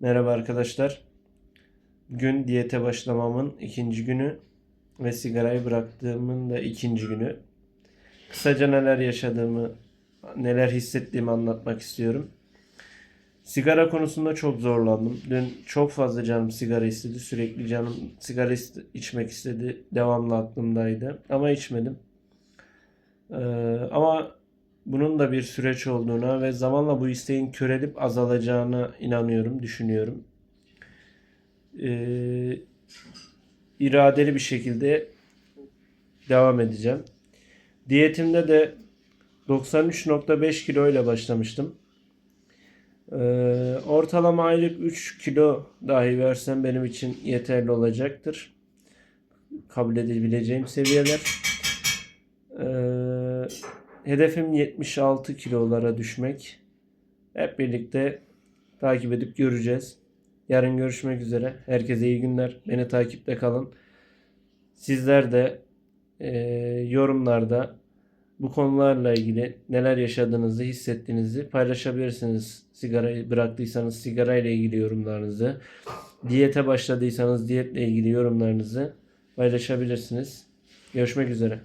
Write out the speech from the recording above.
Merhaba arkadaşlar. Bugün diyete başlamamın ikinci günü ve sigarayı bıraktığımın da ikinci günü. Kısaca neler yaşadığımı, neler hissettiğimi anlatmak istiyorum. Sigara konusunda çok zorlandım. Dün çok fazla canım sigara istedi. Sürekli canım sigara içmek istedi. Devamlı aklımdaydı. Ama içmedim. Ee, ama bunun da bir süreç olduğuna ve zamanla bu isteğin körelip azalacağına inanıyorum, düşünüyorum. Ee, iradeli bir şekilde devam edeceğim. Diyetimde de 93.5 kilo ile başlamıştım. Ee, ortalama aylık 3 kilo dahi versem benim için yeterli olacaktır. Kabul edebileceğim seviyeler. Hedefim 76 kilolara düşmek. Hep birlikte takip edip göreceğiz. Yarın görüşmek üzere. Herkese iyi günler. Beni takipte kalın. Sizler de e, yorumlarda bu konularla ilgili neler yaşadığınızı, hissettiğinizi paylaşabilirsiniz. Sigarayı bıraktıysanız sigara ile ilgili yorumlarınızı, diyete başladıysanız diyetle ilgili yorumlarınızı paylaşabilirsiniz. Görüşmek üzere.